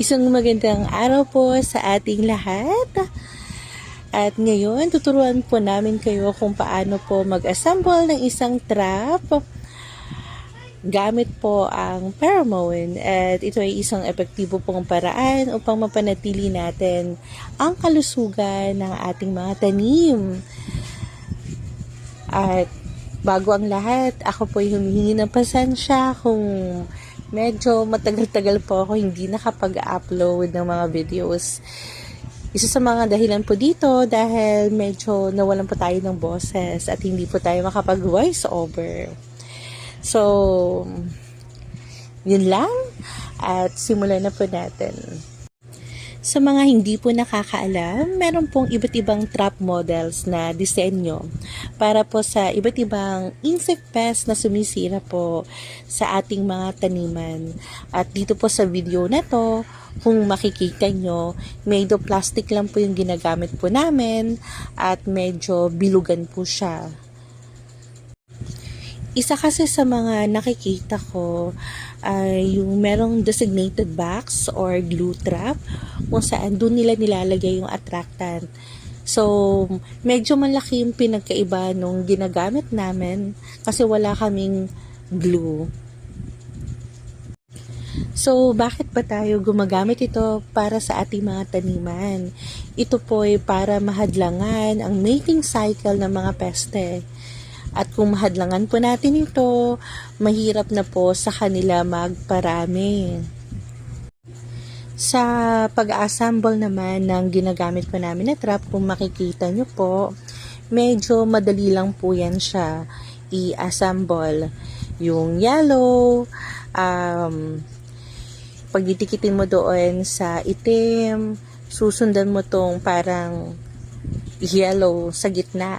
Isang magandang araw po sa ating lahat. At ngayon, tuturuan po namin kayo kung paano po mag-assemble ng isang trap gamit po ang pheromone at ito ay isang epektibo pong paraan upang mapanatili natin ang kalusugan ng ating mga tanim. At bago ang lahat, ako po ay humihingi ng pasensya kung medyo matagal-tagal po ako hindi nakapag-upload ng mga videos. Isa sa mga dahilan po dito dahil medyo nawalan po tayo ng boses at hindi po tayo makapag-voice over. So, yun lang. At simulan na po natin. Sa mga hindi po nakakaalam, meron pong iba't ibang trap models na disenyo para po sa iba't ibang insect pest na sumisira po sa ating mga taniman. At dito po sa video na to, kung makikita nyo, made of plastic lang po yung ginagamit po namin at medyo bilugan po siya. Isa kasi sa mga nakikita ko ay yung merong designated box or glue trap kung saan doon nila nilalagay yung attractant. So, medyo malaki yung pinagkaiba nung ginagamit namin kasi wala kaming glue. So, bakit ba tayo gumagamit ito para sa ating mga taniman? Ito po ay para mahadlangan ang mating cycle ng mga peste. At kung mahadlangan po natin ito, mahirap na po sa kanila magparami. Sa pag-assemble naman ng ginagamit po namin na trap, kung makikita nyo po, medyo madali lang po yan siya i-assemble. Yung yellow, um, pagdidikitin mo doon sa itim, susundan mo tong parang yellow sa gitna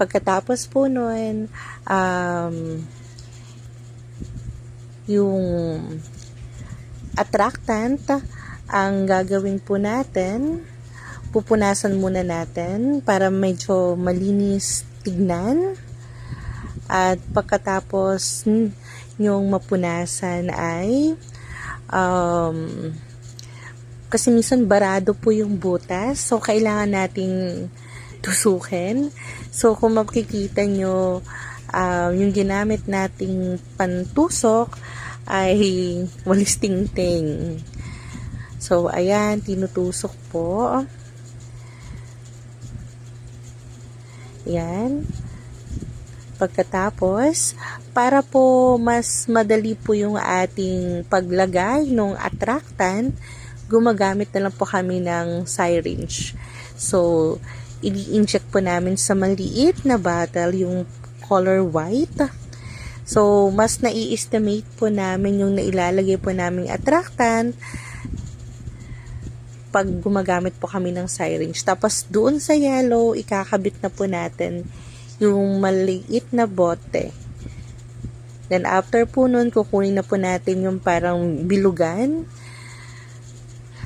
pagkatapos po nun, um, yung attractant, ang gagawin po natin, pupunasan muna natin para medyo malinis tignan. At pagkatapos yung mapunasan ay um, kasi minsan barado po yung butas. So, kailangan nating tusukin. So, kung makikita nyo, uh, yung ginamit nating pantusok ay walis tingting. So, ayan, tinutusok po. Yan. Pagkatapos, para po mas madali po yung ating paglagay ng attractant, gumagamit na lang po kami ng syringe. So, i-inject po namin sa maliit na bottle yung color white. So, mas nai-estimate po namin yung nailalagay po namin attractant pag gumagamit po kami ng syringe. Tapos, doon sa yellow, ikakabit na po natin yung maliit na bote. Then, after po nun, kukunin na po natin yung parang bilugan.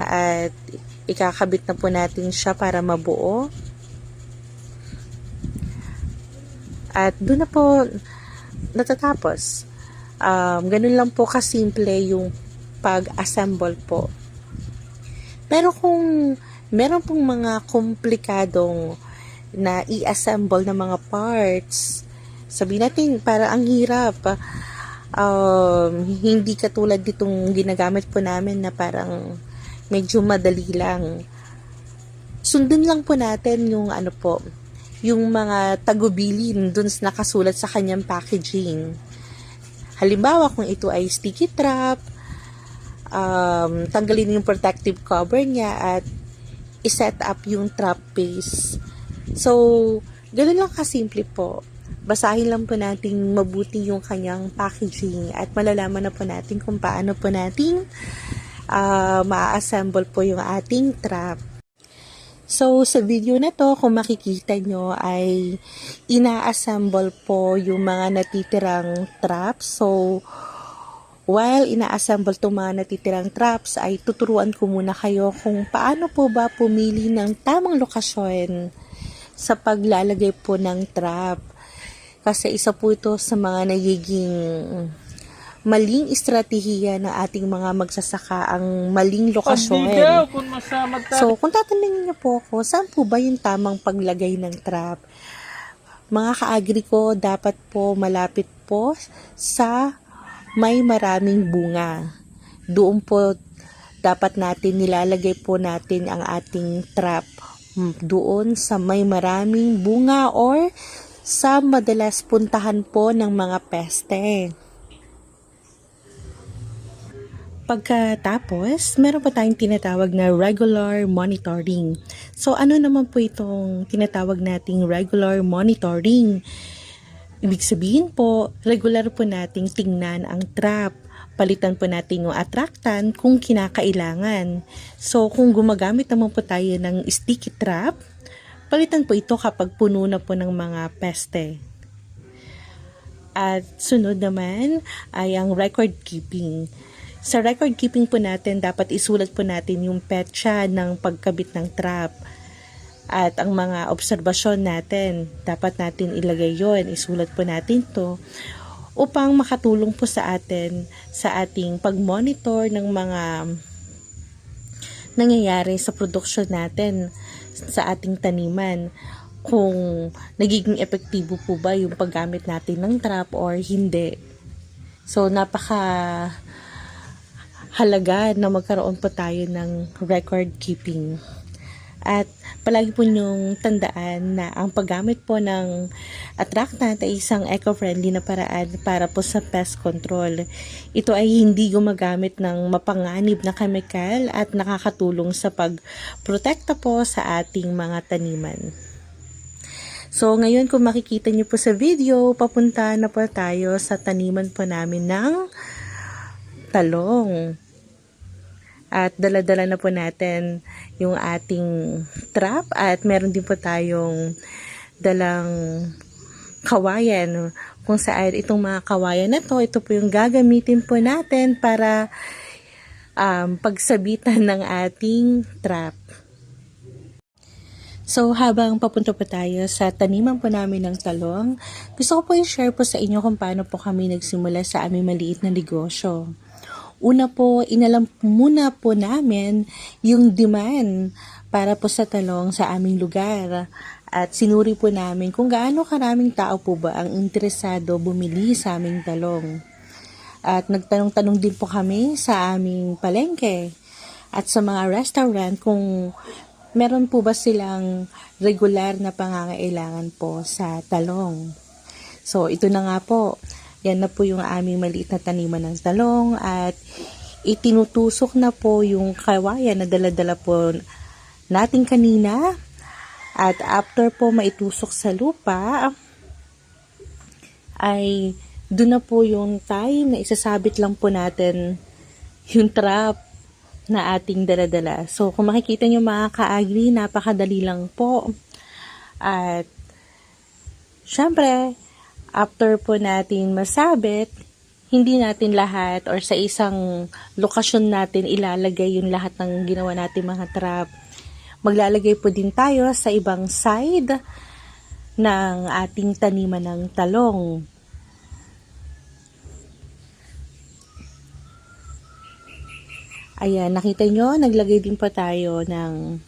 At ikakabit na po natin siya para mabuo. At doon na po natatapos. Um, ganun lang po kasimple yung pag-assemble po. Pero kung meron pong mga komplikadong na i-assemble na mga parts, sabi natin, para ang hirap. Um, hindi katulad ditong ginagamit po namin na parang medyo madali lang. Sundin lang po natin yung ano po, yung mga tagubilin dun nakasulat sa kanyang packaging. Halimbawa, kung ito ay sticky trap, um, tanggalin yung protective cover niya at iset up yung trap base. So, ganun lang kasimple po. Basahin lang po natin mabuti yung kanyang packaging at malalaman na po natin kung paano po natin uh, ma-assemble po yung ating trap. So, sa video na to, kung makikita nyo, ay ina-assemble po yung mga natitirang traps. So, while ina-assemble itong mga natitirang traps, ay tuturuan ko muna kayo kung paano po ba pumili ng tamang lokasyon sa paglalagay po ng trap. Kasi isa po ito sa mga nagiging maling estratehiya ng ating mga magsasaka ang maling lokasyon. daw, kung. So, kung tatanungin niyo po ako, saan po ba yung tamang paglagay ng trap? Mga kaagri ko, dapat po malapit po sa may maraming bunga. Doon po dapat natin nilalagay po natin ang ating trap mm, doon sa may maraming bunga or sa madalas puntahan po ng mga peste. Pagkatapos, meron pa tayong tinatawag na regular monitoring. So, ano naman po itong tinatawag nating regular monitoring? Ibig sabihin po, regular po nating tingnan ang trap. Palitan po natin yung attractant kung kinakailangan. So, kung gumagamit naman po tayo ng sticky trap, palitan po ito kapag puno na po ng mga peste. At sunod naman ay ang record keeping. Sa record keeping po natin, dapat isulat po natin yung petsa ng pagkabit ng trap. At ang mga obserbasyon natin, dapat natin ilagay yon isulat po natin to upang makatulong po sa atin sa ating pag-monitor ng mga nangyayari sa produksyon natin sa ating taniman kung nagiging epektibo po ba yung paggamit natin ng trap or hindi. So, napaka halaga na magkaroon po tayo ng record keeping. At palagi po niyong tandaan na ang paggamit po ng attractant ay isang eco-friendly na paraan para po sa pest control. Ito ay hindi gumagamit ng mapanganib na chemical at nakakatulong sa pagprotekta po sa ating mga taniman. So, ngayon kung makikita niyo po sa video, papunta na po tayo sa taniman po namin ng talong. At dala-dala na po natin yung ating trap at meron din po tayong dalang kawayan kung saan itong mga kawayan na to, ito po yung gagamitin po natin para um, pagsabitan ng ating trap. So, habang papunta po tayo sa taniman po namin ng talong, gusto ko po i-share po sa inyo kung paano po kami nagsimula sa aming maliit na negosyo. Una po, inalam muna po namin yung demand para po sa talong sa aming lugar. At sinuri po namin kung gaano karaming tao po ba ang interesado bumili sa aming talong. At nagtanong-tanong din po kami sa aming palengke at sa mga restaurant kung meron po ba silang regular na pangangailangan po sa talong. So, ito na nga po. Yan na po yung aming maliit na taniman ng talong at itinutusok na po yung kawayan na dala-dala po natin kanina. At after po maitusok sa lupa, ay doon na po yung time na isasabit lang po natin yung trap na ating daladala. So, kung makikita nyo mga kaagri, napakadali lang po. At, syempre, after po natin masabit, hindi natin lahat or sa isang lokasyon natin ilalagay yung lahat ng ginawa natin mga trap. Maglalagay po din tayo sa ibang side ng ating taniman ng talong. Ayan, nakita nyo, naglagay din po tayo ng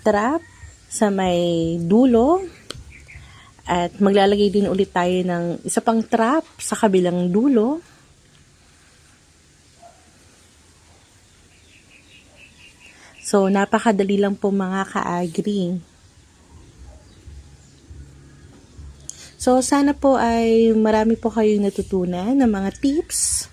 trap sa may dulo. At maglalagay din ulit tayo ng isa pang trap sa kabilang dulo. So, napakadali lang po mga kaagri. So, sana po ay marami po kayong natutunan ng mga tips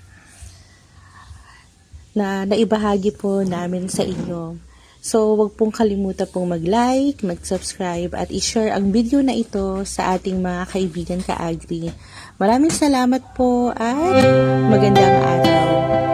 na naibahagi po namin sa inyo. So, wag pong kalimutan pong mag-like, mag-subscribe, at i-share ang video na ito sa ating mga kaibigan ka-agri. Maraming salamat po at magandang araw.